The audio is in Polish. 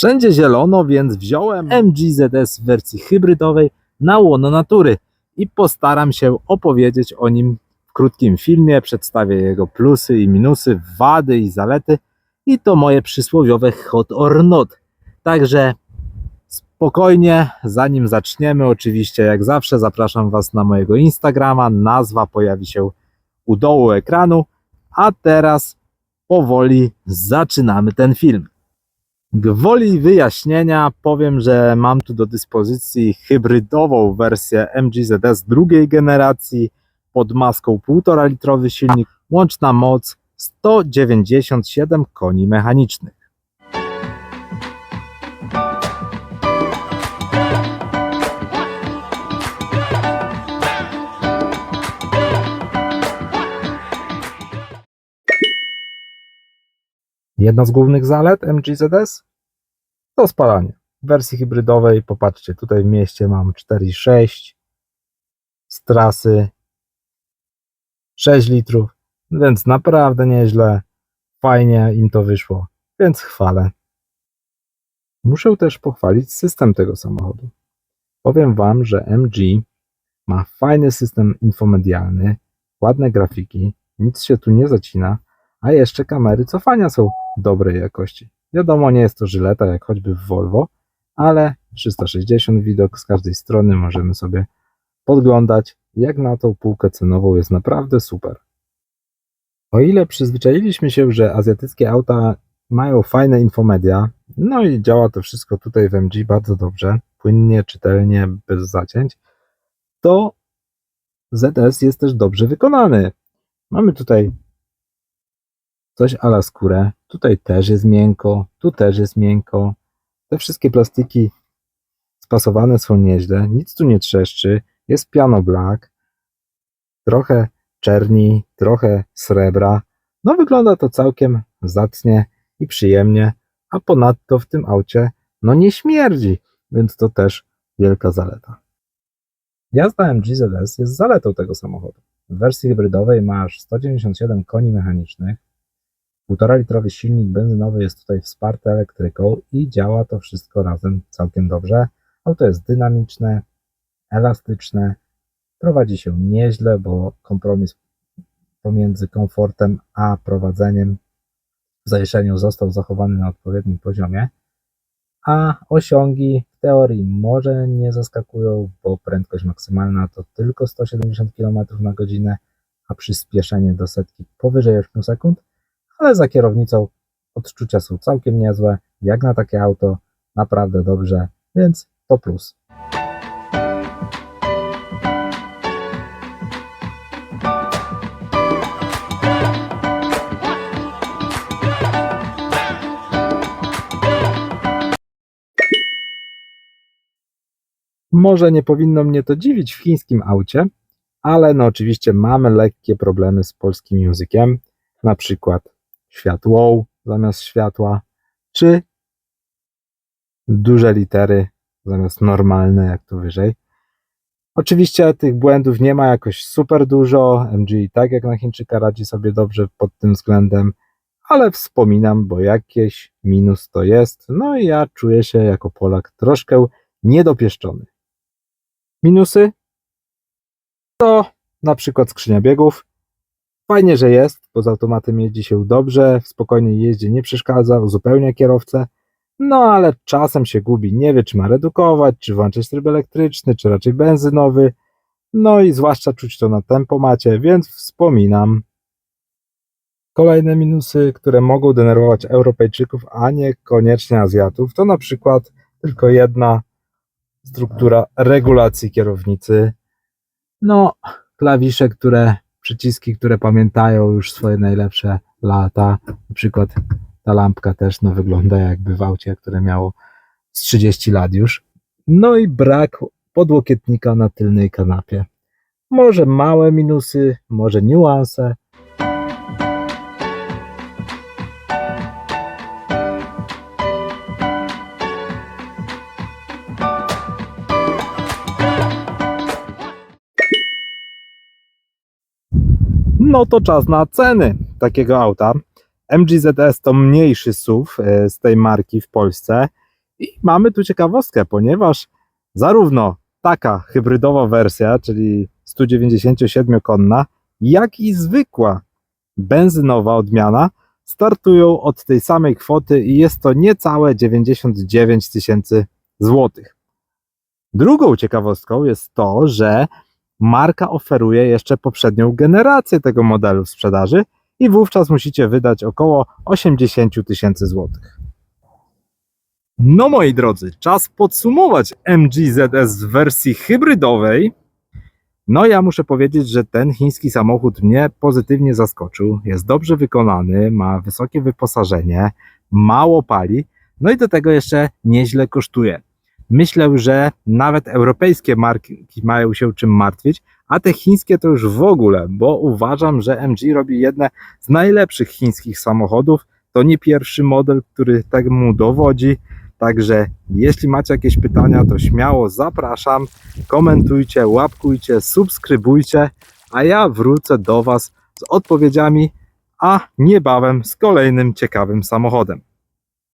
Wszędzie zielono, więc wziąłem MGZS w wersji hybrydowej na łono natury i postaram się opowiedzieć o nim w krótkim filmie. Przedstawię jego plusy i minusy, wady i zalety i to moje przysłowiowe hot or not. Także spokojnie, zanim zaczniemy, oczywiście jak zawsze zapraszam Was na mojego Instagrama. Nazwa pojawi się u dołu ekranu, a teraz powoli zaczynamy ten film. Gwoli wyjaśnienia powiem, że mam tu do dyspozycji hybrydową wersję MGZS drugiej generacji pod maską 1,5 litrowy silnik, łączna moc 197 koni mechanicznych. Jedna z głównych zalet MGZS to spalanie. W wersji hybrydowej, popatrzcie, tutaj w mieście mam 4,6 z trasy 6 litrów, więc naprawdę nieźle, fajnie im to wyszło, więc chwalę. Muszę też pochwalić system tego samochodu. Powiem Wam, że MG ma fajny system infomedialny, ładne grafiki, nic się tu nie zacina, a jeszcze kamery cofania są dobrej jakości. Wiadomo, nie jest to żyleta jak choćby w Volvo, ale 360 widok z każdej strony możemy sobie podglądać. Jak na tą półkę cenową jest naprawdę super. O ile przyzwyczailiśmy się, że azjatyckie auta mają fajne infomedia, no i działa to wszystko tutaj w MG bardzo dobrze, płynnie, czytelnie, bez zacięć, to ZS jest też dobrze wykonany. Mamy tutaj coś ala skórę. Tutaj też jest miękko, tu też jest miękko. Te wszystkie plastiki spasowane są nieźle, nic tu nie trzeszczy. Jest piano black, trochę czerni, trochę srebra. No wygląda to całkiem zacnie i przyjemnie, a ponadto w tym aucie no nie śmierdzi, więc to też wielka zaleta. Jazda MG ZS jest zaletą tego samochodu. W wersji hybrydowej masz 197 koni mechanicznych, 1,5 litrowy silnik benzynowy jest tutaj wsparty elektryką i działa to wszystko razem całkiem dobrze. Auto jest dynamiczne, elastyczne, prowadzi się nieźle, bo kompromis pomiędzy komfortem a prowadzeniem w zawieszeniu został zachowany na odpowiednim poziomie, a osiągi w teorii może nie zaskakują, bo prędkość maksymalna to tylko 170 km na godzinę, a przyspieszenie do setki powyżej 8 sekund ale za kierownicą odczucia są całkiem niezłe. Jak na takie auto, naprawdę dobrze, więc to plus. Może nie powinno mnie to dziwić w chińskim aucie, ale no oczywiście mamy lekkie problemy z polskim językiem, na przykład światło zamiast światła, czy duże litery zamiast normalne, jak tu wyżej. Oczywiście tych błędów nie ma jakoś super dużo. MG i tak jak na Chińczyka radzi sobie dobrze pod tym względem, ale wspominam, bo jakieś minus to jest. No i ja czuję się jako Polak troszkę niedopieszczony. Minusy to na przykład skrzynia biegów. Fajnie, że jest, bo z automatem jeździ się dobrze, w spokojnej jeździe nie przeszkadza, uzupełnia kierowcę, no ale czasem się gubi, nie wie czy ma redukować, czy włączyć tryb elektryczny, czy raczej benzynowy, no i zwłaszcza czuć to na tempomacie, więc wspominam. Kolejne minusy, które mogą denerwować Europejczyków, a niekoniecznie Azjatów, to na przykład tylko jedna struktura regulacji kierownicy. No, klawisze, które przyciski, które pamiętają już swoje najlepsze lata. Na przykład ta lampka też no, wygląda jakby w aucie, które miało z 30 lat już. No i brak podłokietnika na tylnej kanapie. Może małe minusy, może niuanse. No to czas na ceny takiego auta. MGZS to mniejszy SUV e, z tej marki w Polsce i mamy tu ciekawostkę, ponieważ zarówno taka hybrydowa wersja, czyli 197-konna, jak i zwykła benzynowa odmiana startują od tej samej kwoty i jest to niecałe 99 tysięcy złotych. Drugą ciekawostką jest to, że marka oferuje jeszcze poprzednią generację tego modelu w sprzedaży i wówczas musicie wydać około 80 tysięcy złotych. No moi drodzy, czas podsumować MG ZS w wersji hybrydowej. No ja muszę powiedzieć, że ten chiński samochód mnie pozytywnie zaskoczył. Jest dobrze wykonany, ma wysokie wyposażenie, mało pali, no i do tego jeszcze nieźle kosztuje. Myślę, że nawet europejskie marki mają się czym martwić, a te chińskie to już w ogóle, bo uważam, że MG robi jedne z najlepszych chińskich samochodów. To nie pierwszy model, który tak mu dowodzi. Także jeśli macie jakieś pytania, to śmiało zapraszam. Komentujcie, łapkujcie, subskrybujcie, a ja wrócę do Was z odpowiedziami, a niebawem z kolejnym ciekawym samochodem.